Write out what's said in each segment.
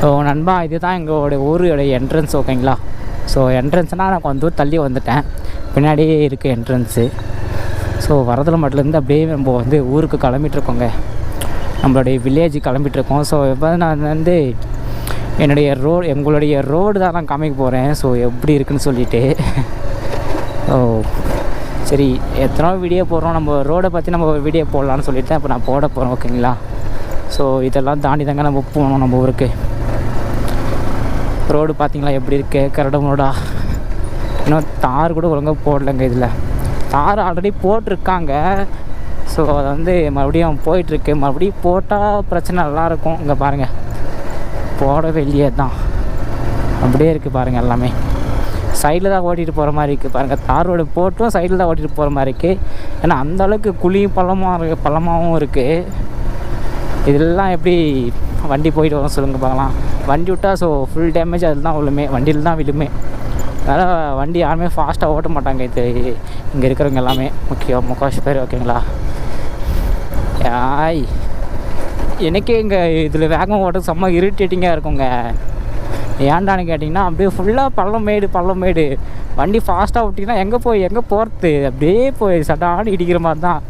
So நண்பா இதுதான் எங்களோட ஊருடைய என்ட்ரன்ஸ் ஓகேங்களா ஸோ என்ட்ரன்ஸ்னால் நான் கொஞ்சம் தூரம் தள்ளி வந்துட்டேன். பின்னாடியே இருக்குது என்ட்ரன்ஸு ஸோ வரதல மட்டும்லேருந்து அப்படியே நம்ம வந்து ஊருக்கு கிளம்பிட்டுருக்கோங்க. நம்மளுடைய வில்லேஜ் கிளம்பிட்டுருக்கோம். ஸோ இப்போ நான் வந்து என்னுடைய ரோடு எங்களுடைய ரோடு தான் நான் காமிக்க போகிறேன் ஸோ எப்படி இருக்குன்னு சொல்லிட்டு. ஓ சரி எத்தனை வீடியோ போடுறோம். நம்ம ரோடை பற்றி நம்ம வீடியோ போடலான்னு சொல்லிட்டு அப்போ நான் போட போகிறோம் ஓகேங்களா ஸோ இதெல்லாம் தாண்டி தாங்க நம்ம போகணும் நம்ம ஊருக்கு. ரோடு பார்த்தீங்களா? எப்படி இருக்குது கரடு ரோடா இன்னும் தார் கூட ஒழுங்காக போடலைங்க இதில். தார் ஆல்ரெடி போட்டிருக்காங்க. ஸோ அது வந்து மறுபடியும் போயிட்டுருக்கு. மறுபடியும் போட்டால் பிரச்சனை நல்லாயிருக்கும் இங்கே பாருங்கள் போடவே இல்லையே தான் அப்படியே இருக்குது பாருங்கள் எல்லாமே. சைடில் தான் ஓட்டிகிட்டு போகிற மாதிரி இருக்குது பாருங்கள் தார் ரோடு போட்டும் சைடில் தான் ஓட்டிகிட்டு போகிற மாதிரி இருக்குது ஏன்னா அந்தளவுக்கு குழியும் பள்ளமாக இருக்குது பள்ளமாகவும் இருக்குது இதெல்லாம் எப்படி வண்டி போயிட்டு வரும் சொல்லுங்கள் பார்க்கலாம் வண்டி விட்டால் ஸோ ஃபுல் டேமேஜ் அதில் தான் விழுமே. வண்டியில் தான் விழுமே. அதனால் வண்டி யாருமே ஃபாஸ்ட்டாக ஓட்ட மாட்டாங்க. இது இங்கே இருக்கிறவங்க எல்லாமே. முக்கியம் முக்கால்வாசி பேர் ஓகேங்களா யாய் எனக்கே இங்கே இதில் வேகம் ஓட்ட செம்ம இரிட்டேட்டிங்காக இருக்குங்க. ஏன்டான்னு கேட்டிங்கன்னா அப்படியே ஃபுல்லாக பள்ளம் மேடு பள்ளம் மேடு. வண்டி ஃபாஸ்ட்டாக விட்டிங்கன்னா எங்கே போய் எங்கே போகிறது அப்படியே போய் சடான்னு இடிக்கிற மாதிரி தான்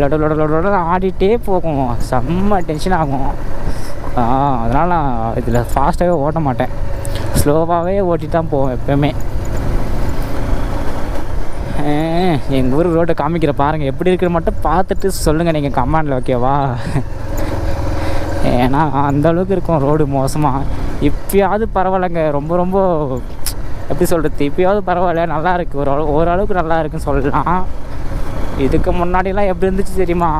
லொட லொட லொட லொட ஆடிட்டே போகும். செம்ம டென்ஷன் ஆகும். அதனால் நான் இதில் ஃபாஸ்ட்டாகவே ஓட்ட மாட்டேன். ஸ்லோவாகவே ஓட்டிட்டு தான் போவேன் எப்போயுமே. எங்கள் ஊர் ரோட்டை காமிக்கிற பாருங்கள் எப்படி இருக்கிற மட்டும் பார்த்துட்டு சொல்லுங்கள் நீங்கள் கமாண்டில் ஓகேவா ஏன்னா அந்த அளவுக்கு இருக்கும் ரோடு மோசமாக இப்பயாவது பரவாயில்லைங்க. ரொம்ப ரொம்ப எப்படி சொல்கிறது இப்பயாவது பரவாயில்ல. நல்லா இருக்குது ஒரு ஓரளவுக்கு நல்லா இருக்குன்னு சொல்லலாம். இதுக்கு முன்னாடிலாம் எப்படி இருந்துச்சு தெரியுமா?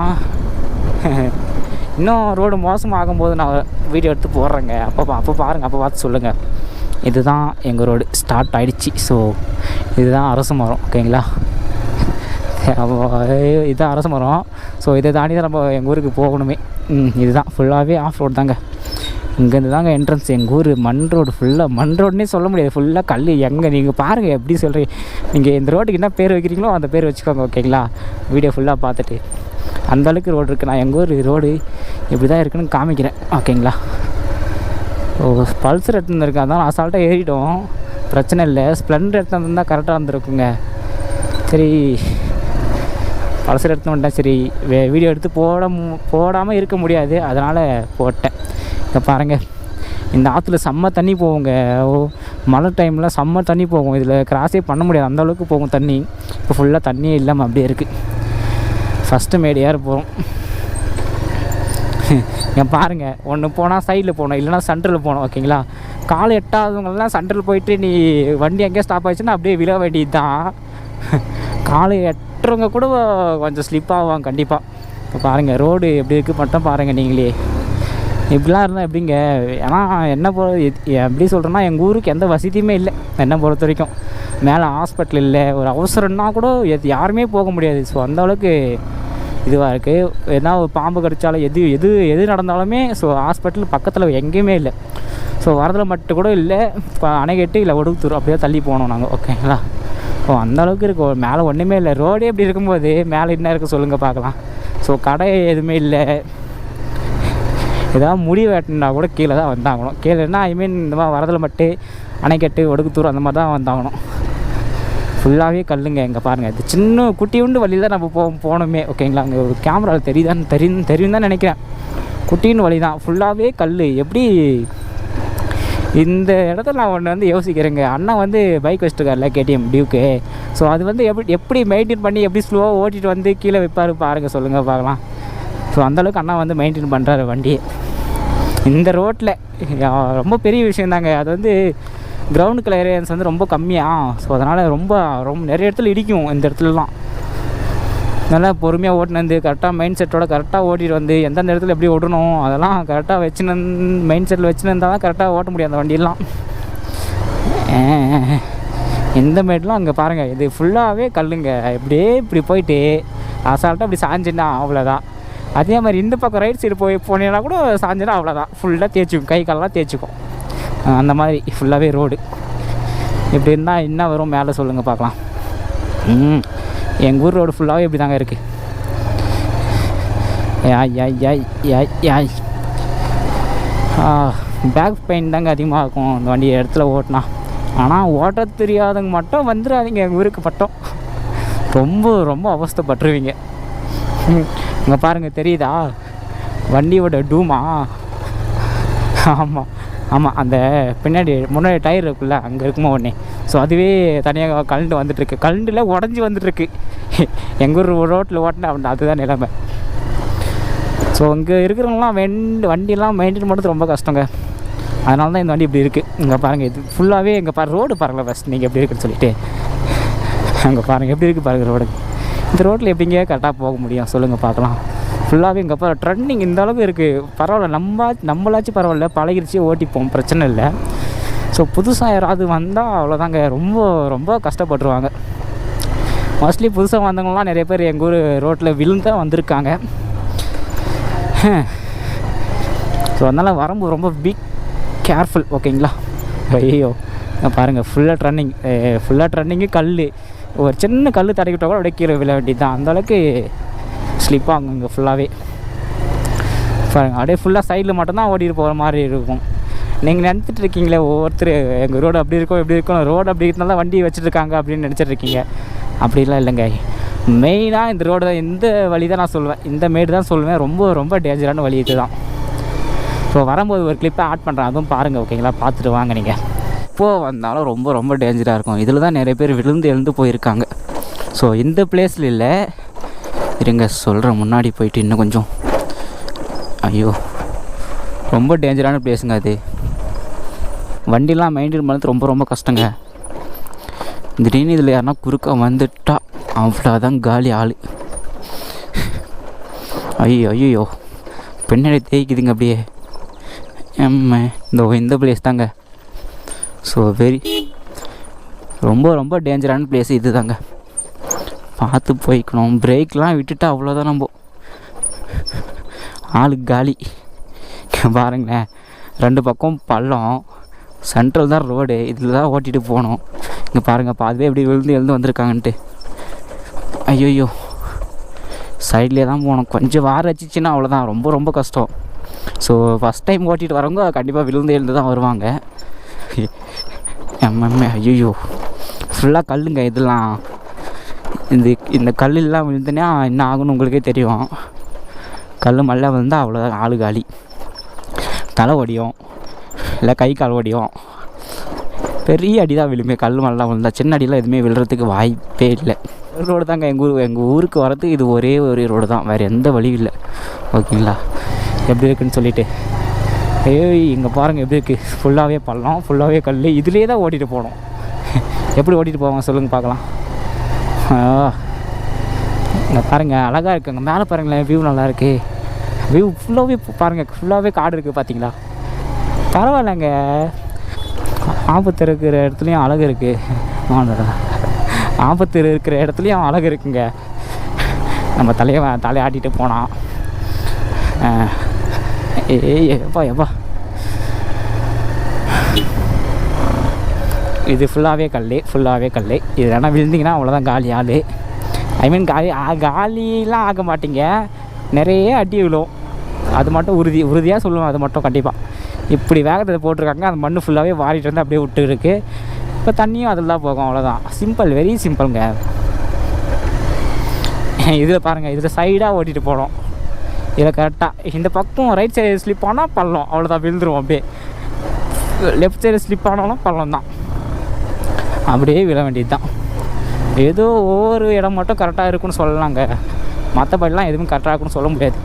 இன்னும் ரோடு மோசமாகும் போது நான் வீடியோ எடுத்து போடுறேங்க. அப்போ அப்போ பாருங்கள் அப்போ பார்த்து சொல்லுங்கள் இதுதான் எங்கள் ரோடு. ஸ்டார்ட் ஆகிடுச்சு ஸோ இதுதான் அரசு மரம். ஓகேங்களா அப்போ இதுதான் அரசு மரம். ஸோ இதை தாண்டி தான் நம்ம எங்கள் ஊருக்கு போகணுமே. இதுதான். ஃபுல்லாகவே ஆஃப் ரோடு தாங்க. இங்கேருந்து தாங்க என்ட்ரன்ஸ் எங்கள் ஊர் மண் ரோடு ஃபுல்லாக மண் ரோடுனே சொல்ல முடியாது. ஃபுல்லாக கல் எங்கே நீங்கள் பாருங்கள் எப்படி சொல்கிறீங்க நீங்கள் இந்த ரோட்டுக்கு என்ன பேர் வைக்கிறீங்களோ அந்த பேர் வச்சுக்கோங்க. ஓகேங்களா வீடியோ ஃபுல்லாக பார்த்துட்டு. அந்தளவுக்கு ரோடு இருக்குது நான் எங்கள் ஊர் ரோடு இப்படி தான் இருக்குன்னு காமிக்கிறேன். ஓகேங்களா ஓ பல்சர் எடுத்துன்னு இருக்கேன் அதான் அசால்ட்டாக ஏறிட்டோம். பிரச்சனை இல்லை. ஸ்ப்ளெண்டர் எடுத்து வந்தால் கரெக்டாக இருந்திருக்குங்க. சரி பல்சர் எடுத்து வந்துட்டேன் சரி வே வீடியோ எடுத்து போட மு- போடாமல் இருக்க முடியாது. அதனால் போட்டேன். இங்கே பாருங்கள் இந்த ஆற்றுல செம்ம தண்ணி போகுங்க. ஓ மழை டைமில் செம்ம தண்ணி போகும். இதில் கிராஸே பண்ண முடியாது. அந்த அளவுக்கு போகும் தண்ணி. இப்போ ஃபுல்லாக தண்ணியே இல்லாமல் அப்படியே இருக்குது ஃபஸ்ட்டு மேடு போகிறோம் என் பாருங்கள் ஒன்று போனால் சைடில் போகணும் இல்லைனா சென்டரில் போகணும் ஓகேங்களா கால் எட்டாதவங்கெல்லாம் சென்டரில் போயிட்டு நீ வண்டி எங்கேயோ ஸ்டாப் ஆயிடுச்சுன்னா அப்படியே விழ வேண்டியது தான் கால் எட்டுறவங்க கூட கொஞ்சம் ஸ்லிப் ஆவாங்க கண்டிப்பாக இப்போ பாருங்கள் ரோடு எப்படி இருக்குது மட்டும் பாருங்கள் நீங்களே. இப்படிலாம் இருந்தால் எப்படிங்க? ஏன்னா என்ன பொ எப்படி சொல்கிறேன்னா எங்கள் ஊருக்கு எந்த வசதியுமே இல்லை. என்னை பொறுத்த வரைக்கும். மேலே ஹாஸ்பிட்டல் இல்லை. ஒரு அவசரம்னா கூட எது யாருமே போக முடியாது. ஸோ அந்தளவுக்கு இதுவாக இருக்குது எதனா ஒரு பாம்பு கடித்தாலும் எது எது எது நடந்தாலுமே ஸோ ஹாஸ்பிட்டல் பக்கத்தில் எங்கேயுமே இல்லை. ஸோ வரதில் மட்டும் கூட இல்லை. அணைகட்டு இல்லை ஒடுக்குத்தூர் அப்படியே தள்ளி போனோம் நாங்கள் ஓகேங்களா ஸோ அந்த அளவுக்கு மேலே ஒன்றுமே இல்லை. ரோடே இப்படி இருக்கும்போது மேலே என்ன இருக்குது சொல்லுங்கள் பார்க்கலாம். ஸோ கடை எதுவுமே இல்லை. ஏதாவது முடி வெட்டினா கூட கீழே தான் வந்தாகணும். கீழேன்னா ஐ மீன் இந்த மாதிரி வரதில் மட்டும் அணைக்கட்டு ஒடுக்குத்தூர் அந்த மாதிரி தான் வந்தாகணும். ஃபுல்லாகவே கல்லுங்க இங்கே பாருங்கள் இது சின்ன குட்டி உண்டு வழியில் தான் நம்ம போ போகணுமே. ஓகேங்களா அங்கே ஒரு கேமராவில் தெரியுதான்னு தெரியும் தெரியும் தான் நினைக்கிறேன். குட்டின்னு வழி தான். ஃபுல்லாகவே கல் எப்படி? இந்த இடத்துல நான் ஒன்று வந்து யோசிக்கிறேங்க. அண்ணா வந்து பைக் வச்சுருக்காருல கேடிஎம் டியூக்கு ஸோ அது வந்து எப்படி எப்படி மெயின்டைன் பண்ணி எப்படி ஸ்லோவாக ஓட்டிகிட்டு வந்து கீழே வைப்பார் பாருங்கள் சொல்லுங்கள் பார்க்கலாம். ஸோ அந்தளவுக்கு அண்ணா வந்து மெயின்டைன் பண்ணுறாரு வண்டியை. இந்த ரோட்டில் ரொம்ப பெரிய விஷயம் தாங்க அது வந்து கிரவுண்ட் கிளியரன்ஸ் வந்து ரொம்ப கம்மியாக ஸோ அதனால் ரொம்ப ரொம்ப நிறைய இடத்துல இடிக்கும் இந்த இடத்துலலாம். நல்லா பொறுமையாக ஓட்டினு வந்து கரெக்டாக மைண்ட் செட்டோட கரெக்டாக ஓட்டிட்டு வந்து எந்தெந்த இடத்துல எப்படி ஓடணும் அதெல்லாம் கரெக்டாக வச்சுன்னு மைண்ட் செட்டில் வச்சுன்னு இருந்தால் தான் கரெக்டாக ஓட்ட முடியும் அந்த வண்டியெல்லாம். எந்த இந்த மேட்லாம் அங்கே பாருங்கள் இது ஃபுல்லாகவே கல்லுங்க. இப்படியே இப்படி போயிட்டு அசால்ட்டாக இப்படி சாஞ்சுன்னா அவ்வளோதான் அதே மாதிரி இந்த பக்கம் ரைட் சைடு போய் போனீங்கன்னா கூட சாஞ்சுனா அவ்வளோதான் ஃபுல்லாக தேய்ச்சிக்கும். கை காலெல்லாம் தேய்ச்சிக்கும். அந்த மாதிரி ஃபுல்லாகவே ரோடு இப்படி இருந்தால் என்ன வரும் மேலே சொல்லுங்கள் பார்க்கலாம். ம் எங்கள் ஊர் ரோடு ஃபுல்லாகவே இப்படி தாங்க இருக்குது யாய் யாய் யாய் யாய் யாய். பேக் பெயின் தாங்க அதிகமாக இருக்கும். இந்த வண்டி இடத்துல ஓட்டினா. ஆனால் ஓட்ட தெரியாதவங்க மட்டும் வந்துடாதீங்க. எங்கள் ஊருக்கு பட்டம் ரொம்ப ரொம்ப அவஸ்தப்பட்டுருவீங்க. இங்கே பாருங்கள் தெரியுதா? வண்டியோட டூமா? ஆமாம் ஆமாம் அந்த பின்னாடி முன்னாடி டயர் இருக்குல்ல அங்கே இருக்குமா ஒன்றே ஸோ அதுவே தனியாக கலண்டு வந்துட்டுருக்கு. கலண்டில் உடஞ்சி வந்துட்டுருக்கு. எங்கள் ஊர் ரோட்டில் ஓட்டினா அப்படின்னா அதுதான் நிலைமை. ஸோ இங்கே இருக்கிறவங்களாம் வெண்டு வண்டியெல்லாம் மெயின்டைன் பண்ணுறது ரொம்ப கஷ்டங்க. அதனால தான் இந்த வண்டி இப்படி இருக்குது இங்கே பாருங்கள் இது ஃபுல்லாகவே இங்கே பாரு ரோடு பாருங்களேன் ஃபஸ்ட் நீங்கள் எப்படி இருக்குன்னு சொல்லிட்டு. அங்கே பாருங்கள் எப்படி இருக்குது பாருங்கள் ரோடு. இந்த ரோட்டில் எப்படிங்க கரெக்டாக போக முடியும்? சொல்லுங்கள் பார்க்கலாம். ஃபுல்லாகவே இங்கே அப்புறம் ட்ரெண்டிங் இந்த அளவுக்கு இருக்குது பரவாயில்ல நம்ம நம்மளாச்சும் பரவாயில்ல பழகிருச்சு ஓட்டிப்போம் பிரச்சனை இல்லை. ஸோ புதுசாக யாராவது வந்தால் அவ்வளோதாங்க ரொம்ப ரொம்ப கஷ்டப்பட்டுருவாங்க. மோஸ்ட்லி புதுசாக வந்தவங்களாம் நிறைய பேர் எங்கள் ஊர் ரோட்டில் விழுந்தா வந்திருக்காங்க. ஸோ அதனால் வரும்போது ரொம்ப பிக் கேர்ஃபுல் ஓகேங்களா ஐயோ பாருங்கள் ஃபுல்லாக ட்ரன்னிங் ஃபுல்லாக ட்ரன்னிங்கு கல் ஒரு சின்ன கல் தடைக்கிட்ட கூட அப்படியே கீழே விழ வேண்டியது தான் அந்தளவுக்கு ஸ்லிப் ஆகும் இங்கே ஃபுல்லாகவே பாருங்கள் அப்படியே ஃபுல்லாக சைடில் மட்டும்தான் ஓடிட்டு போகிற மாதிரி இருக்கும். நீங்கள் நினச்சிட்டு இருக்கீங்களே ஒவ்வொருத்தர் எங்கள் ரோடு அப்படி இருக்கும் எப்படி இருக்கும் ரோடு அப்படி இருந்தாலும் வண்டி வச்சுருக்காங்க அப்படின்னு நினச்சிட்டு இருக்கீங்க. அப்படிலாம் இல்லைங்க. மெயினாக இந்த ரோடு தான் இந்த வழி தான் நான் சொல்லுவேன் இந்த மேடு தான் சொல்லுவேன் ரொம்ப ரொம்ப டேஞ்சரான வழி இது தான் ஸோ வரும்போது ஒரு கிளிப்பை ஆட் பண்ணுறேன் அதுவும் பாருங்கள் ஓகேங்களா பார்த்துட்டு வாங்க நீங்கள் எப்போ வந்தாலும் ரொம்ப ரொம்ப டேஞ்சராக இருக்கும். இதில் தான் நிறைய பேர் விழுந்து எழுந்து போயிருக்காங்க. ஸோ இந்த பிளேஸில் இல்லை. இருங்க சொல்கிறேன் முன்னாடி போயிட்டு இன்னும் கொஞ்சம். ஐயோ. ரொம்ப டேஞ்சரான பிளேஸுங்க அது. வண்டிலாம் மெயின்டைன் பண்ணுறது ரொம்ப ரொம்ப கஷ்டங்க. திடீர்னு இதில் யாருன்னா குறுக்க வந்துட்டா. அவ்வளோதான் காலி ஆள். ஐயோ ஐயோ பின்னாடி தேய்க்குதுங்க அப்படியே. எம்ம இந்த இந்த பிளேஸ் தாங்க. ஸோ வெரி ரொம்ப ரொம்ப டேஞ்சரான பிளேஸ் இது தாங்க பார்த்து போய்க்கணும். பிரேக்லாம் விட்டுட்டா அவ்வளோதான் நம்ம. ஆளு காலி. பாருங்களேன். ரெண்டு பக்கம் பள்ளம். சென்ட்ரல் தான் ரோடு இதில் தான் ஓட்டிகிட்டு போகணும் இங்கே பாருங்கள் பாதுவே எப்படி விழுந்து எழுந்து வந்திருக்காங்கன்ட்டு. ஐயோயோ. சைட்லேயே தான் போகணும் கொஞ்சம் வாரம் வச்சிச்சின்னா அவ்வளோதான் ரொம்ப ரொம்ப கஷ்டம். ஸோ ஃபஸ்ட் டைம் ஓட்டிகிட்டு வரவங்க கண்டிப்பாக விழுந்து எழுந்து தான் வருவாங்க. எம்எம்ஏ ஐயோ ஃபுல்லாக கல்லுங்க இதெல்லாம். இந்த இந்த கல்லெல்லாம் விழுந்தனா என்ன ஆகும்னு உங்களுக்கே தெரியும். கல் மல்ல விழுந்தால் அவ்வளோதான் ஆளு காலி. தலை ஒடியும் இல்லை கை கால் ஒடியும் பெரிய அடி தான் விழுமே கல் மல்லாம் விழுந்தா. சின்ன அடியெலாம் எதுவுமே விழுறதுக்கு வாய்ப்பே இல்லை. ரோடு தாங்க எங்கள் ஊர் எங்கள் ஊருக்கு வரதுக்கு இது ஒரே ஒரு ரோடு தான். வேறு எந்த வழியும் இல்லை. ஓகேங்களா? எப்படி இருக்குன்னு சொல்லிவிட்டு ஏய் இங்கே பாருங்கள் எப்படி இருக்குது ஃபுல்லாகவே பள்ளம் ஃபுல்லாகவே கல் இதுலேயே தான் ஓட்டிகிட்டு போகணும் எப்படி ஓட்டிகிட்டு போவாங்க சொல்லுங்கள் பார்க்கலாம். இங்கே பாருங்கள் அழகாக இருக்குங்க மேலே பாருங்களேன் வியூ நல்லா இருக்குது வியூ ஃபுல்லாகவே பாருங்கள் ஃபுல்லாகவே காடு இருக்குது பார்த்தீங்களா? பரவாயில்லைங்க. ஆபத்து இருக்கிற இடத்துலையும் அழகு இருக்குது ஆபத்து இருக்கிற இடத்துலையும் அழகு இருக்குங்க. நம்ம தலையை தலையை ஆட்டிகிட்டு போனான் ஏய் எப்பா எப்பா இது ஃபுல்லாகவே கல் ஃபுல்லாகவே கல் இது வேணால் விழுந்திங்கன்னா அவ்வளோதான் காலி ஆள் ஐ மீன் காலி ஆ- காலிலாம் ஆக மாட்டீங்க நிறைய அடி விழும் அது மட்டும் உறுதி உறுதியாக சொல்லுவேன் அது மட்டும் கண்டிப்பாக இப்படி வேகத்தை போட்டிருக்காங்க அந்த மண் ஃபுல்லாகவே வாரிட்டு வந்து அப்படியே விட்டு இருக்கு இப்போ தண்ணியும் அதில் தான் போகும் அவ்வளோதான் சிம்பிள் வெரி சிம்பிளுங்க இதில் பாருங்கள் இதில் சைடாக ஓட்டிகிட்டு போனோம் இதில் கரெக்டாக இந்த பக்கம் ரைட் சைடு ஸ்லிப் ஆனால் பள்ளம். அவ்வளோதான் விழுந்துருவோம் அப்படியே. லெஃப்ட் சைடு ஸ்லிப் ஆனாலும் பள்ளம் தான் அப்படியே விழ வேண்டியது தான் ஏதோ ஒவ்வொரு இடம் மட்டும் கரெக்டாக இருக்குன்னு சொல்லலாங்க. மற்றபடிலாம் எதுவும் கரெக்டாக இருக்குன்னு சொல்ல முடியாது.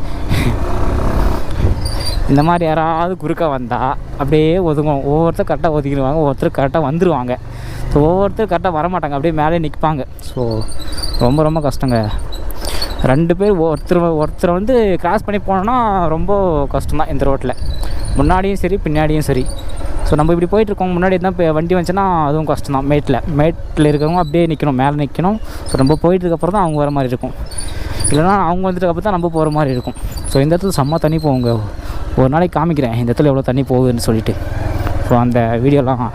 இந்த மாதிரி யாராவது குறுக்க வந்தால் அப்படியே ஒதுங்குவோம் ஒவ்வொருத்தர் கரெக்டாக ஒதுக்கிடுவாங்க. ஒவ்வொருத்தர் கரெக்டாக வந்துடுவாங்க ஸோ ஒவ்வொருத்தர் கரெக்டாக வரமாட்டாங்க. அப்படியே மேலே நிற்பாங்க. ஸோ ரொம்ப ரொம்ப கஷ்டங்க. ரெண்டு பேர் ஒருத்தர் ஒருத்தரை வந்து கிராஸ் பண்ணி போனோன்னா ரொம்ப கஷ்டம் தான் இந்த ரோட்டில் முன்னாடியும் சரி பின்னாடியும் சரி. ஸோ நம்ம இப்படி போயிட்டுருக்கோம் முன்னாடி தான் இப்போ வண்டி வந்துச்சுன்னா அதுவும் கஷ்டம் தான் மேட்டில் மேட்டில் இருக்கவங்க அப்படியே நிற்கணும் மேலே நிற்கணும் ஸோ நம்ம போயிட்டுருக்கப்புறம் தான் அவங்க வர மாதிரி இருக்கும். இல்லைனா அவங்க வந்துட்டு அப்போ தான் நம்ம போகிற மாதிரி இருக்கும். ஸோ இந்த இடத்துல செம்ம தண்ணி போகுங்க. ஒரு நாளைக்கு காமிக்கிறேன் இந்த இடத்துல எவ்வளோ தண்ணி போகுதுன்னு சொல்லிட்டு. ஸோ அந்த வீடியோலாம்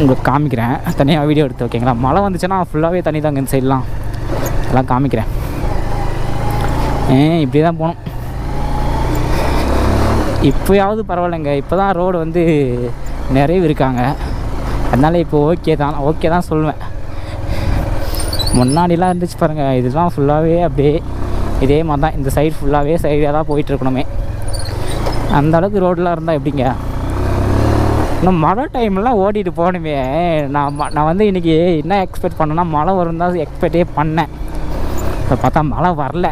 உங்களுக்கு காமிக்கிறேன். தனியாக வீடியோ எடுத்து ஓகேங்களா மழை வந்துச்சுன்னா ஃபுல்லாகவே தண்ணி தாங்க இந்த சைட்லாம் எல்லாம் காமிக்கிறேன். இப்படி தான் போகணும்? இப்போயாவது பரவாயில்லைங்க. இப்போ தான் ரோடு வந்து நிறைய இருக்காங்க அதனால் இப்போ ஓகே தான். ஓகே தான் சொல்லுவேன். முன்னாடிலாம் இருந்துச்சு பாருங்கள் இதெல்லாம் ஃபுல்லாகவே அப்படியே இதே மாதிரி தான் இந்த சைடு ஃபுல்லாகவே சைடாக தான் போயிட்டுருக்கணுமே. அந்த அளவுக்கு ரோடெலாம் இருந்தால் எப்படிங்க? இன்னும் மழை டைம்லாம் ஓடிட்டு போகணுமே. நான் நான் வந்து இன்றைக்கி என்ன எக்ஸ்பெக்ட் பண்ணேன்னா மழை வரும் தான் எக்ஸ்பெக்டே பண்ணேன். இப்போ பார்த்தா மழை வரல.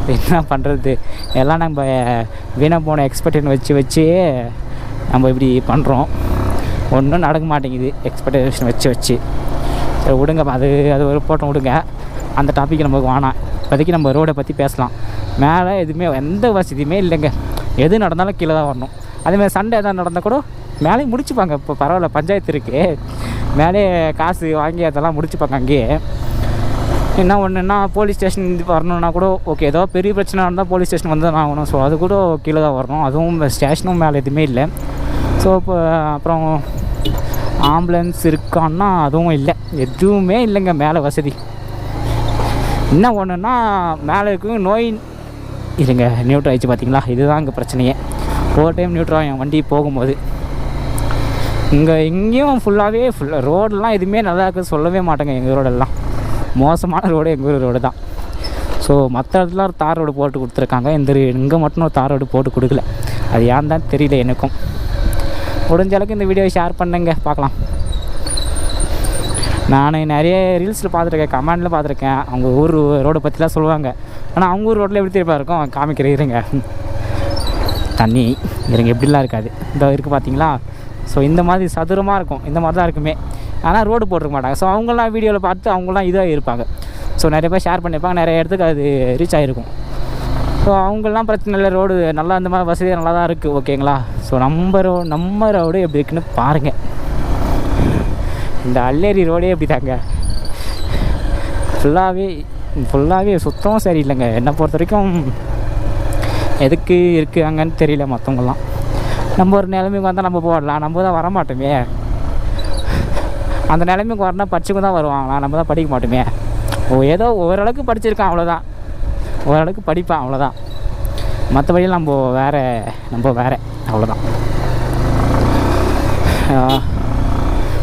என்ன பண்ணுறது எல்லாம் நம்ம வீணாக போன எக்ஸ்பெக்டேஷன் வச்சு வச்சு நம்ம இப்படி பண்ணுறோம் ஒன்றும் நடக்க மாட்டேங்குது எக்ஸ்பெக்டேஷன் வச்சு வச்சு. சரி விடுங்க அது அது ஒரு போட்டோம் விடுங்க. அந்த டாபிக் நமக்கு வேணாம். இப்போதைக்கு நம்ம ரோடை பற்றி பேசலாம். மேலே எதுவுமே எந்த வசதியுமே இல்லைங்க. எது நடந்தாலும் கீழே தான் வரணும். அதேமாதிரி சண்டை எதாவது நடந்தால் கூட மேலே முடிச்சுப்பாங்க. இப்போ பரவாயில்ல பஞ்சாயத்து இருக்குது மேலே காசு வாங்கி அதெல்லாம் முடிச்சுப்பாங்க அங்கேயே. என்ன ஒன்றுன்னா போலீஸ் ஸ்டேஷன் இது வரணுன்னா கூட ஓகே ஏதோ பெரிய பிரச்சனை இருந்தால் போலீஸ் ஸ்டேஷன் வந்து தான் ஆகணும். ஸோ அது கூட கீழே தான் வரணும். அதுவும் ஸ்டேஷனும் மேலே எதுவுமே இல்லை. ஸோ இப்போ அப்புறம் ஆம்புலன்ஸ் இருக்கான்னா அதுவும் இல்லை. எதுவுமே இல்லைங்க மேலே வசதி. என்ன ஒன்றுன்னா மேலே இருக்கும் நோய். இருங்க நியூட்ரல் ஆயிடுச்சு பார்த்தீங்களா இதுதான் இங்கே பிரச்சனையே. ஒரு டைம் நியூட்ரல் என் வண்டி போகும்போது. இங்கே இங்கேயும் ஃபுல்லாகவே ஃபுல்லாக ரோடெல்லாம் எதுவுமே நல்லா இருக்குது சொல்லவே மாட்டேங்க எங்கள் ரோடெல்லாம் மோசமான ரோடு எங்கள் ஊர் ரோடு தான். ஸோ மற்ற இடத்துல ஒரு தார் ரோடு போட்டு கொடுத்துருக்காங்க. இந்த இங்கே மட்டும் ஒரு தார் ரோடு போட்டு கொடுக்கல. அது ஏன் தான் தெரியல எனக்கும். முடிஞ்ச அளவுக்கு இந்த வீடியோவை ஷேர் பண்ணுங்க பார்க்கலாம். நான் நிறைய ரீல்ஸில் பார்த்துருக்கேன் கமெண்டில் பார்த்துருக்கேன். அவங்க ஊர் ரோடை பற்றிலாம் சொல்லுவாங்க. ஆனால் அவங்க ஊர் ரோட்டில் எப்படி திருப்பா இருக்கும்? காமிக்கிற இருங்க. தண்ணி இருங்க எப்படிலாம் இருக்காது. இந்த இருக்குது பார்த்தீங்களா ஸோ இந்த மாதிரி சதுரமாக இருக்கும். இந்த மாதிரி தான் இருக்குமே. ஆனால் ரோடு போட்டிருக்க மாட்டாங்க. ஸோ அவங்களாம் வீடியோவில் பார்த்து அவங்களாம் இதாக இருப்பாங்க. ஸோ நிறைய பேர் ஷேர் பண்ணியிருப்பாங்க. நிறைய இடத்துக்கு அது ரீச் ஆகிருக்கும் ஸோ அவங்களாம் பிரச்சனை இல்லை. ரோடு நல்லா அந்த மாதிரி வசதியாக நல்லா தான் இருக்குது. ஓகேங்களா ஸோ நம்ம ரோ நம்ம ரோடு எப்படி இருக்குன்னு பாருங்கள் இந்த அல்லேரி ரோடே எப்படி தாங்க ஃபுல்லாகவே ஃபுல்லாகவே சுத்தம் சரியில்லைங்க. என்னை பொறுத்த வரைக்கும் எதுக்கு இருக்காங்கன்னு தெரியல மற்றவங்கலாம் நம்ம ஒரு நிலைமைக்கு வந்தால் நம்ம போடலாம் நம்ம தான் வர மாட்டோமே அந்த நிலைமைக்கு வரணும் படிச்சுக்கு தான் வருவாங்களா? நம்ம தான் படிக்க மாட்டோமே. ஓ ஏதோ ஓரளவுக்கு படிச்சிருக்கான் அவ்வளோதான் ஓரளவுக்கு படிப்பான் அவ்வளோதான் மற்றபடி நம்ம வேறு நம்ம வேறு. அவ்வளோதான்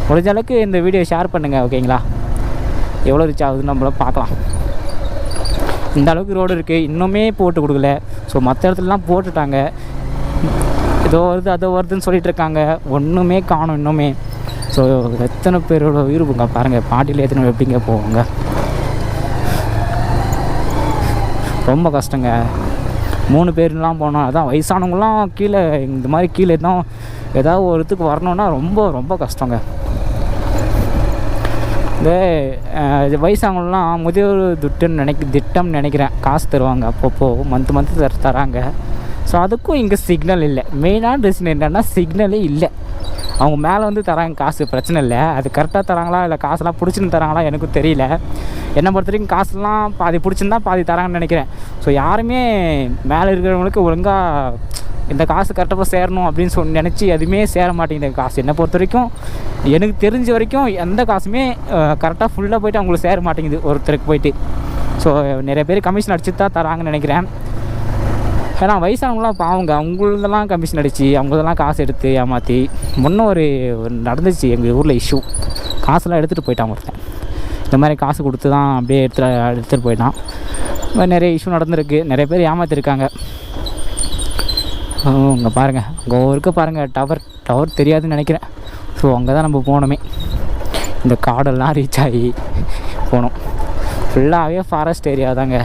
முடிஞ்ச அளவுக்கு இந்த வீடியோ ஷேர் பண்ணுங்கள் ஓகேங்களா எவ்வளோ ரீச் ஆகுதுன்னு நம்மள பார்க்கலாம். இந்த அளவுக்கு ரோடு இருக்குது இன்னுமே போட்டு கொடுக்கல. ஸோ மற்ற இடத்துலலாம் போட்டுட்டாங்க. இதோ வருது அதோ வருதுன்னு சொல்லிகிட்டு இருக்காங்க. ஒன்றுமே காணும் இன்னுமே. ஸோ எத்தனை பேரோட உயிர் போங்க? பாருங்கள் பாட்டியில் எத்தனை பேர் எப்படிங்க போவாங்க? ரொம்ப கஷ்டங்க. மூணு பேர்லாம் போனோம் அதான் வயசானவங்களாம் கீழே இந்த மாதிரி கீழே தான் ஏதாவது ஒரு இதுக்கு வரணுன்னா ரொம்ப ரொம்ப கஷ்டங்க. இந்த வயசானவங்களாம் முதியோர் திட்டம்னு நினைக்க திட்டம் நினைக்கிறேன். காசு தருவாங்க அப்பப்போ மந்த் மந்த்து தராங்க. ஸோ அதுக்கும் இங்கே சிக்னல் இல்லை. மெயினான ரீசன் என்னென்னா சிக்னலே இல்லை. அவங்க மேலே வந்து தராங்க காசு பிரச்சனை இல்லை. அது கரெக்டாக தராங்களா இல்லை காசுலாம் பிடிச்சின்னு தராங்களா எனக்கும் தெரியல. என்னை பொறுத்த வரைக்கும் காசுலாம் பாதி பிடிச்சிருந்தா பாதி தராங்கன்னு நினைக்கிறேன். ஸோ யாருமே மேலே இருக்கிறவங்களுக்கு ஒழுங்காக இந்த காசு கரெக்டாக சேரணும் அப்படின்னு சொல்லி நினச்சி எதுவுமே சேர மாட்டேங்குது காசு. என்னை பொறுத்த வரைக்கும் எனக்கு தெரிஞ்ச வரைக்கும் எந்த காசுமே கரெக்டாக ஃபுல்லாக போயிட்டு அவங்களுக்கு சேர மாட்டேங்குது. ஒருத்தருக்கு போயிட்டு. ஸோ நிறைய பேர் கமிஷன் அடிச்சு தான் தராங்கன்னு நினைக்கிறேன். ஏன்னா வயசானவங்களாம் பாவங்க அவங்களதெல்லாம் கமிஷன் அடித்து அவங்களதெல்லாம் காசு எடுத்து ஏமாற்றி முன்ன ஒரு நடந்துச்சு எங்கள் ஊரில் இஷ்யூ காசெல்லாம் எடுத்துகிட்டு போயிட்டான் ஒருத்தன். இந்த மாதிரி காசு கொடுத்து தான் அப்படியே எடுத்து எடுத்துகிட்டு போயிட்டான். நிறைய இஷ்யூ நடந்திருக்கு. நிறைய பேர் ஏமாற்றிருக்காங்க இங்கே பாருங்கள் அங்கே இருக்க பாருங்கள் டவர் டவர் தெரியாதுன்னு நினைக்கிறேன். ஸோ அங்கே தான் நம்ம போனோமே. இந்த காடெல்லாம் ரீச் ஆகி போனோம். ஃபுல்லாகவே ஃபாரஸ்ட் ஏரியா தாங்க.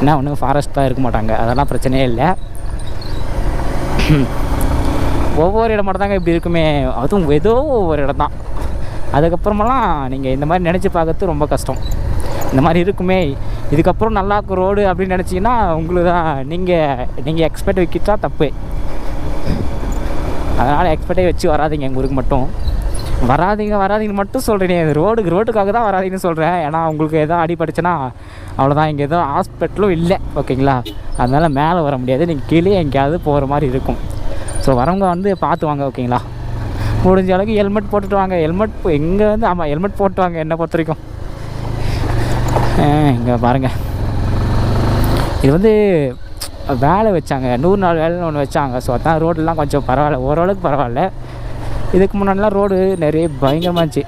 என்ன ஒன்று ஃபாரஸ்ட்டாக இருக்க மாட்டாங்க. அதெல்லாம் பிரச்சனையே இல்லை. ஒவ்வொரு இடம் மட்டும் தாங்க இப்படி இருக்குமே. அதுவும் ஏதோ ஒவ்வொரு இடம் தான். அதுக்கப்புறமெல்லாம் நீங்கள் இந்த மாதிரி நினச்சி பார்க்கறது ரொம்ப கஷ்டம். இந்த மாதிரி இருக்குமே. இதுக்கப்புறம் நல்லா இருக்கும் ரோடு அப்படின்னு நினச்சிங்கன்னா உங்களுக்கு தான் நீங்கள் நீங்கள் எக்ஸ்பெக்ட் வைக்கிட்டா தப்பு. அதனால் எக்ஸ்பெக்டே வச்சு வராதீங்க எங்கள் ஊருக்கு மட்டும். வராதீங்க வராதீங்கன்னு மட்டும் சொல்கிறேன் ரோடுக்கு ரோட்டுக்காக தான் வராதீங்கன்னு சொல்கிறேன் ஏன்னா உங்களுக்கு எதாவது அடிபட்டுச்சுன்னா அவ்வளோதான் இங்கே எதுவும் ஹாஸ்பிட்டலும் இல்லை ஓகேங்களா? அதனால் மேலே வர முடியாது. நீங்கள் கீழே எங்கேயாவது போகிற மாதிரி இருக்கும். ஸோ வரவங்க வந்து பார்த்து வாங்க ஓகேங்களா? முடிஞ்ச அளவுக்கு ஹெல்மெட் போட்டுட்டு வாங்க. ஹெல்மெட் எங்கே வந்து ஆமாம் ஹெல்மெட் போட்டு வாங்க என்னை பொறுத்த வரைக்கும். இங்கே பாருங்கள் இது வந்து வேலை வச்சாங்க. நூறு நாள் வேலைன்னு ஒன்று வச்சாங்க. ஸோ அதான் ரோடெலாம் கொஞ்சம் பரவாயில்ல. ஓரளவுக்கு பரவாயில்ல. இதுக்கு முன்னாடிலாம் ரோடு நிறைய பயங்கரமாக இருந்துச்சு.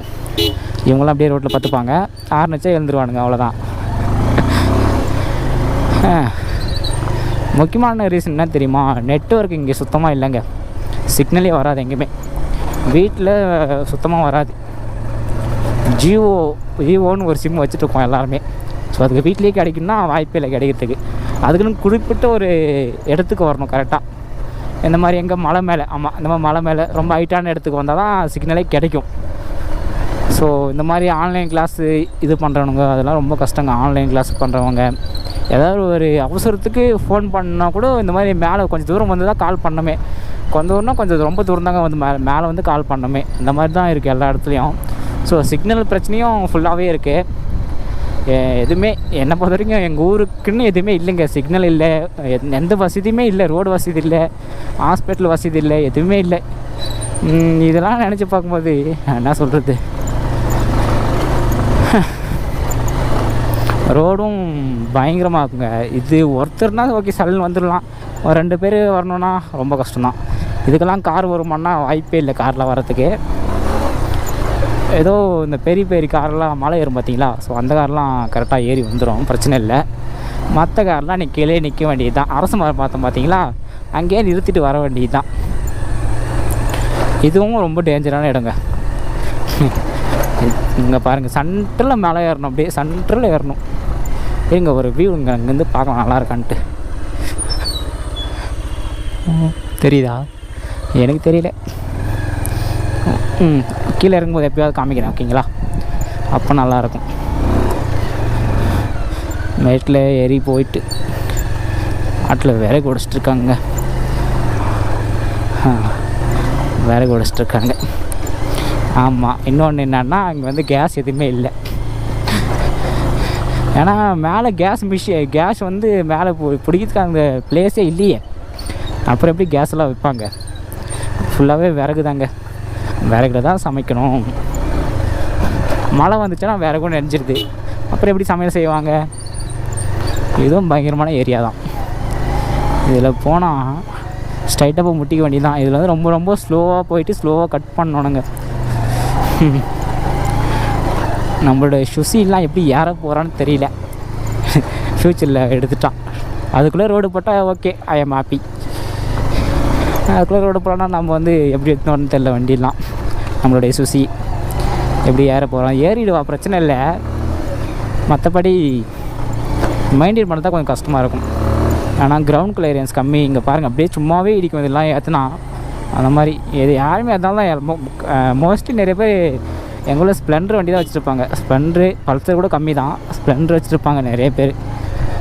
இவங்களாம் அப்படியே ரோட்டில் பார்த்துப்பாங்க ஆறுனச்சா எழுந்துருவானுங்க அவ்வளோதான் முக்கியமான ரீசன் என்ன தெரியுமா? நெட்ஒர்க் இங்கே சுத்தமாக இல்லைங்க. சிக்னலே வராது எங்கேயுமே. வீட்டில் சுத்தமாக வராது. ஜியோ ஜியோன்னு ஒரு சிம் வச்சுட்ருக்கோம் எல்லாருமே. ஸோ அதுக்கு வீட்லேயே கிடைக்குன்னா வாய்ப்பே இல்லை கிடைக்கிறதுக்கு. அதுக்குன்னு குறிப்பிட்ட ஒரு இடத்துக்கு வரணும் கரெக்டாக இந்த மாதிரி எங்கே மலை மேலே ஆமாம் இந்த மாதிரி மலை மேலே ரொம்ப ஹைட்டான இடத்துக்கு வந்தால் தான் சிக்னலே கிடைக்கும். ஸோ இந்த மாதிரி ஆன்லைன் கிளாஸு இது பண்ணுறவங்க அதெல்லாம் ரொம்ப கஷ்டங்க. ஆன்லைன் கிளாஸ் பண்ணுறவங்க ஏதாவது ஒரு அவசரத்துக்கு ஃபோன் பண்ணால் கூட இந்த மாதிரி மேலே கொஞ்சம் தூரம் வந்து தான் கால் பண்ணமே. கொஞ்சம் தூரம்னா கொஞ்சம் ரொம்ப தூரம் தாங்க வந்து மேலே மேலே வந்து கால் பண்ணமே. இந்த மாதிரி தான் இருக்குது எல்லா இடத்துலையும். ஸோ சிக்னல் பிரச்சனையும் ஃபுல்லாகவே இருக்குது எதுவுமே என்னை பொறுத்த வரைக்கும் எங்கள் ஊருக்குன்னு எதுவுமே இல்லைங்க. சிக்னல் இல்லை. எந்த- எந்த வசதியுமே இல்லை. ரோடு வசதி இல்லை. ஹாஸ்பிட்டல் வசதி இல்லை. எதுவுமே இல்லை. இதெல்லாம் நினச்சி பார்க்கும்போது என்ன சொல்கிறது ரோடும் பயங்கரமாக இருக்குங்க இது ஒருத்தர்னா ஓகே சலன் வந்துடலாம். ஒரு ரெண்டு பேர் வரணுன்னா ரொம்ப கஷ்டம்தான். இதுக்கெல்லாம் கார் வருமானா வாய்ப்பே இல்லை காரில் வரத்துக்கு ஏதோ இந்த பெரிய பெரிய கார்லாம் மலை ஏறும் பார்த்தீங்களா? ஸோ அந்த கார்லாம் கரெக்டாக ஏறி வந்துடும் பிரச்சனை இல்லை. மற்ற கார்லாம் நீ கீழே நிற்க வேண்டியது தான் அரசு மரம் பார்த்தோம் பார்த்தீங்களா? அங்கேயே நிறுத்திட்டு வர வேண்டியது தான் இதுவும் ரொம்ப டேஞ்சரான இடங்க. இங்கே பாருங்கள் சென்டரில் மேலே ஏறணும் அப்படியே சென்டரில் ஏறணும். இருங்க ஒரு வியூ இங்கே அங்கேருந்து பார்க்கலாம் நல்லா இருக்கான்ட்டு. தெரியுதா? எனக்கு தெரியல. ம். கீழே இறங்கும்போது எப்பயாவது காமிக்கிறேன் ஓகேங்களா? அப்போ நல்லாயிருக்கும். மேட்டில் ஏறி போயிட்டு ஆட்டில் விறகு உடச்சிட்ருக்காங்க விறகு உடச்சிட்ருக்காங்க ஆமாம் இன்னொன்று என்னன்னா அங்கே வந்து கேஸ் எதுவுமே இல்லை. ஏன்னா மேலே கேஸ் மிஷி கேஸ் வந்து மேலே பிடிக்கிறதுக்கு அந்த பிளேஸே இல்லையே. அப்புறம் எப்படி கேஸ்லாம் வைப்பாங்க? ஃபுல்லாகவே விறகு தாங்க விறகுல தான் சமைக்கணும். மழை வந்துச்சுன்னா விறகும் நினைஞ்சிருது அப்புறம் எப்படி சமையல் செய்வாங்க? இதுவும் பயங்கரமான ஏரியா தான். இதில் போனால் ஸ்ட்ரைட்டாக போய் முட்டிக்க வேண்டியதான் இதில் வந்து ரொம்ப ரொம்ப ஸ்லோவாக போயிட்டு ஸ்லோவாக கட் பண்ணணுங்க நம்மளோட சுசிலாம் எப்படி ஏற போகிறான்னு தெரியல. ஃப்யூச்சரில் எடுத்துட்டான். அதுக்குள்ளே ரோடு போட்டால் ஓகே ஐ எம் ஹாப்பி அதுக்குள்ளே ரோடு போகிறோன்னா நம்ம வந்து எப்படி எடுத்துன்னு தெரில வண்டிலாம் நம்மளுடைய சுசி. எப்படி ஏற போகிறோம் ஏறிடுவா பிரச்சனை இல்லை. மற்றபடி மெயின்டைன் பண்ண தான் கொஞ்சம் கஷ்டமாக இருக்கும். ஆனால் கிரவுண்ட் கிளியரன்ஸ் கம்மி. இங்கே பாருங்கள் அப்படியே சும்மாவே இடிக்கும் இதெல்லாம் ஏற்றுனா அந்த மாதிரி. எது யாருமே அதனால தான் மோஸ்ட்லி நிறைய பேர் எங்கள் ஸ்ப்ளெண்டர் வண்டி தான் வச்சுருப்பாங்க. ஸ்ப்ளெண்டரு பல்சர் கூட கம்மி தான் ஸ்ப்ளெண்டர் வச்சுருப்பாங்க நிறைய பேர்.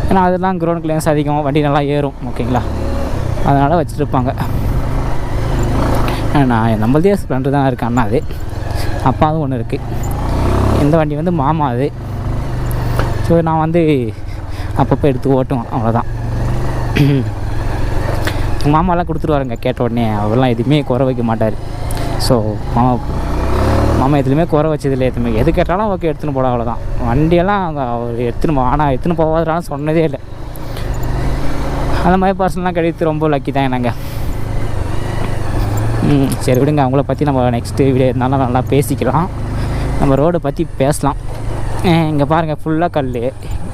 ஏன்னா அதெல்லாம் கிரவுண்ட் கிளியரன்ஸ் அதிகம். வண்டி நல்லா ஏறும் ஓகேங்களா அதனால் வச்சுருப்பாங்க. நான் நம்மளதே ஸ்ப்ளெண்டர் தான் இருக்குது அண்ணா அது. அப்பாவும் ஒன்று இருக்குது இந்த வண்டி வந்து மாமா அது. ஸோ நான் வந்து அப்பப்போ எடுத்து ஓட்டுவேன் அவ்வளோதான் மாமாலாம் கொடுத்துருவாருங்க கேட்ட உடனே. அவரெல்லாம் எதுவுமே குறை வைக்க மாட்டார். ஸோ மாமா மாமா எதுலையுமே குறை வச்சதில்லை எதுவுமே. எது கேட்டாலும் ஓகே எடுத்துன்னு போட அவ்வளோதான் வண்டியெல்லாம் அவர் எடுத்துன்னு போ ஆனால் எடுத்துன்னு போவாதான்னு சொன்னதே இல்லை. அந்த மாதிரி பர்சன்லாம் கிடைத்து ரொம்ப லக்கி தான் என்னங்க சரி விடுங்க அவங்கள பற்றி நம்ம நெக்ஸ்ட்டு வீடியோ இருந்தாலும் நல்லா பேசிக்கலாம். நம்ம ரோடை பற்றி பேசலாம். இங்கே பாருங்கள் ஃபுல்லாக கல்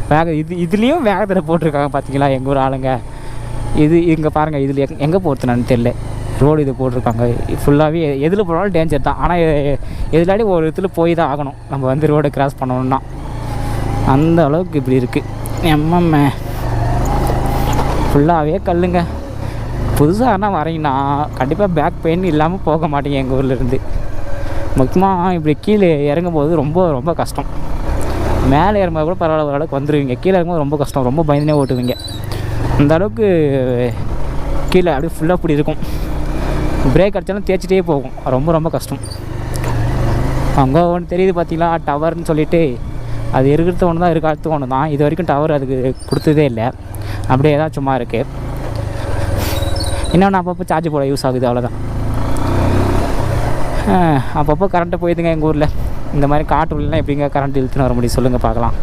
வேக இது இதுலேயும் வேகத்தில் போட்டிருக்காங்க பார்த்தீங்களா எங்கள் ஊர் ஆளுங்க? இது இங்கே பாருங்கள் இதில் எங் எங்கே போகிறதுனான்னு தெரில ரோடு இது போட்டிருக்காங்க. ஃபுல்லாகவே எதில் போனாலும் டேஞ்சர் தான். ஆனால் எதிலாடி ஒரு இடத்துல போய் தான் ஆகணும். நம்ம வந்து ரோடை கிராஸ் பண்ணணும்னா. அந்த அளவுக்கு இப்படி இருக்குது எம்மம்ம ஃபுல்லாகவே கல்லுங்க. புதுசாக ஆனால் வரீங்கன்னா கண்டிப்பாக பேக் பெயின் இல்லாமல் போக மாட்டேங்க எங்கள் ஊர்லேருந்து முக்கியமாக இப்படி கீழே இறங்கும் போது ரொம்ப ரொம்ப கஷ்டம். மேலே இறங்கும்போது கூட பரவாயில்ல ஓரளவுக்கு வந்துடுவீங்க கீழே இறங்கும்போது ரொம்ப கஷ்டம். ரொம்ப பயந்துனே ஓட்டுவீங்க. அந்த அளவுக்கு கீழே அப்படியே ஃபுல்லாக இப்படி இருக்கும். பிரேக் அடித்தாலும் தேய்ச்சிட்டே போகும். ரொம்ப ரொம்ப கஷ்டம். அங்கே ஒன்று தெரியுது பார்த்தீங்களா டவர்னு சொல்லிவிட்டு அது இருக்கிறது ஒன்று தான் இருக்காது ஒன்று தான் இது வரைக்கும் டவர் அதுக்கு கொடுத்ததே இல்லை. அப்படியே தான் சும்மா இருக்குது இன்னொன்று அப்பப்போ சார்ஜ் போட யூஸ் ஆகுது அவ்வளோதான் அப்பப்போ கரண்ட்டு போயிடுதுங்க எங்கள் ஊரில். இந்த மாதிரி காட்டுலாம் எப்படிங்க கரண்ட் இழுத்துன்னு வர முடியும் சொல்லுங்கள் பார்க்கலாம்.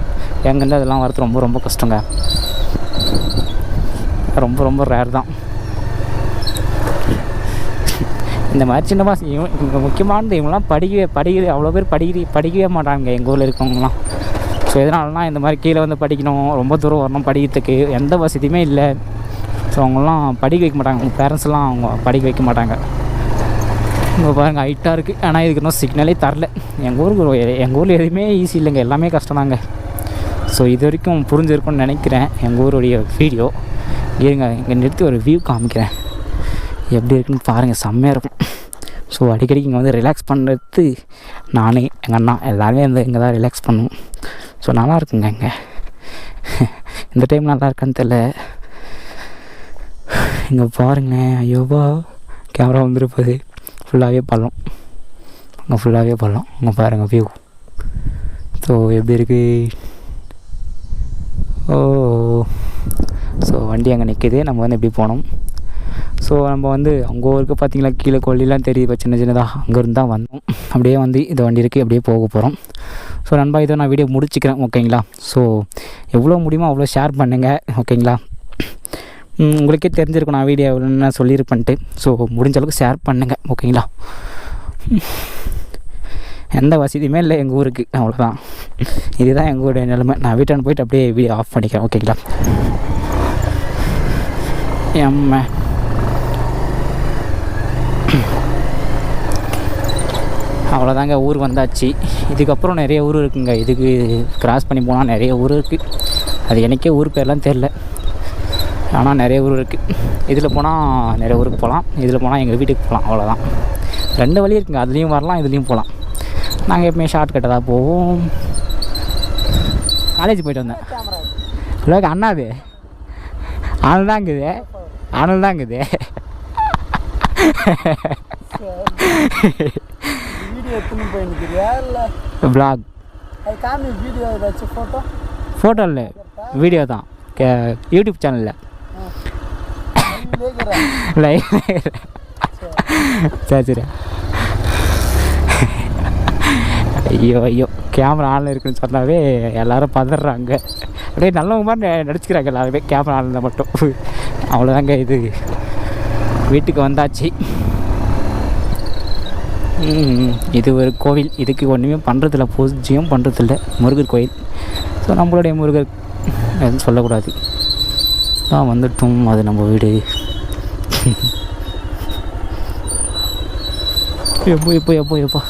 எங்கேருந்து அதெல்லாம் வரது ரொம்ப ரொம்ப கஷ்டங்க. ரொம்ப ரொம்ப ரேர் தான். இந்த மாதிரி சின்ன மாதம் இவன் இவங்க முக்கியமானது இவங்களாம் படிக்கவே படிக்கிற அவ்வளோ பேர் படிக்கிற படிக்கவே மாட்டாங்க எங்கள் ஊரில் இருக்கவங்களாம் ஸோ எதனாலலாம் இந்த மாதிரி கீழே வந்து படிக்கணும் ரொம்ப தூரம் வரணும் படிக்கிறதுக்கு. எந்த வசதியுமே இல்லை. ஸோ அவங்களாம் படிக்க வைக்க மாட்டாங்க. அவங்க பேரண்ட்ஸ்லாம் அவங்க படிக்க வைக்க மாட்டாங்க. இங்கே பாருங்கள் ஹைட்டாக இருக்குது ஆனால் இதுக்கு இன்னும் சிக்னலே தரல. எங்கள் ஊருக்கு எங்கள் ஊரில் எதுவுமே ஈஸி இல்லைங்க. எல்லாமே கஷ்டம் தாங்க. ஸோ இது வரைக்கும் புரிஞ்சிருக்கும்னு நினைக்கிறேன். எங்கள் ஊருடைய வீடியோ இருங்க இங்கே நிறுத்தி ஒரு வியூ காமிக்கிறேன். எப்படி இருக்குன்னு பாருங்கள் செம்மையாக இருக்கும். ஸோ அடிக்கடி இங்கே வந்து ரிலாக்ஸ் பண்ணுறது நானே எங்கள் அண்ணா. எல்லாருமே வந்து இங்கே தான் ரிலாக்ஸ் பண்ணுவோம் ஸோ நல்லா இருக்குங்க இங்கே. இந்த டைம் நல்லா இருக்கான்னு தெரில இங்கே பாருங்களேன். ஐயோவா கேமரா வந்துருப்பது ஃபுல்லாகவே பள்ளம் அங்கே ஃபுல்லாகவே பள்ளம் அங்கே பாருங்கள் வியூ ஸோ எப்படி இருக்குது ஓ ஸோ வண்டி அங்கே நிற்கிது நம்ம வந்து எப்படி போனோம் ஸோ நம்ம வந்து அங்கே ஊருக்கு பார்த்தீங்களா கீழே கொல்லிலாம் தெரியுது சின்ன சின்னதாக அங்கேருந்து தான் வந்தோம். அப்படியே வந்து இந்த வண்டி இருக்குது அப்படியே போக போகிறோம் ஸோ நண்பா இதை நான் வீடியோ முடிச்சுக்கிறேன் ஓகேங்களா ஸோ எவ்வளோ முடியுமோ அவ்வளோ ஷேர் பண்ணுங்கள் ஓகேங்களா உங்களுக்கே தெரிஞ்சிருக்கும் நான் வீடியோ எவ்வளோன்னு நான் சொல்லியிருப்பேன்ட்டு. ஸோ முடிஞ்ச அளவுக்கு ஷேர் பண்ணுங்கள் ஓகேங்களா எந்த வசதியுமே இல்லை எங்கள் ஊருக்கு அவ்வளோதான் இதுதான் எங்கள் ஊருடைய நிலைமை. நான் வீட்டான போயிட்டு அப்படியே வீடியோ ஆஃப் பண்ணிக்கிறேன் ஓகேங்களா எம்ம. அவ்வளோதாங்க ஊர் வந்தாச்சு. இதுக்கப்புறம் நிறைய ஊர் இருக்குங்க. இதுக்கு கிராஸ் பண்ணி போனால் நிறைய ஊர் இருக்குது அது எனக்கே ஊர் பேர்லாம் தெரில ஆனால் நிறைய ஊர் இருக்குது இதில் போனால் நிறைய ஊருக்கு போகலாம் இதில் போனால் எங்கள் வீட்டுக்கு போகலாம் அவ்வளோதான் ரெண்டு வழி இருக்குங்க. அதுலேயும் வரலாம் இதுலேயும் போகலாம் நாங்கள் எப்பவுமே ஷார்ட் கட்டதாக போவோம். காலேஜ் போயிட்டு வந்தேன். இல்லை அண்ணாது ஆனல் தாங்குது ஆனல் தாங்குது பிளாக் ஃபோட்டோ ஃபோட்டோ இல்லை. வீடியோ தான். கே யூடியூப் சேனலில் லைவ் சரி சரி ஐயோ ஐயோ. கேமரா ஆனில் இருக்குன்னு சொன்னாவே எல்லாரும் பதறாங்க. அப்படியே நல்லவங்க மாதிரி நடிச்சுக்கிறாங்க எல்லாருமே. கேமரா ஆனில் மட்டும். அவ்வளோதாங்க இது. வீட்டுக்கு வந்தாச்சு. இது ஒரு கோவில். இதுக்கு ஒன்றுமே பண்ணுறதில்ல பூஜையும் பண்ணுறதில்ல முருகர் கோயில். ஸோ நம்மளுடைய முருகர் எதுவும் சொல்லக்கூடாது. தான் வந்துட்டோம். அது நம்ம வீடு. எப்போ எப்போ எப்போ எப்போ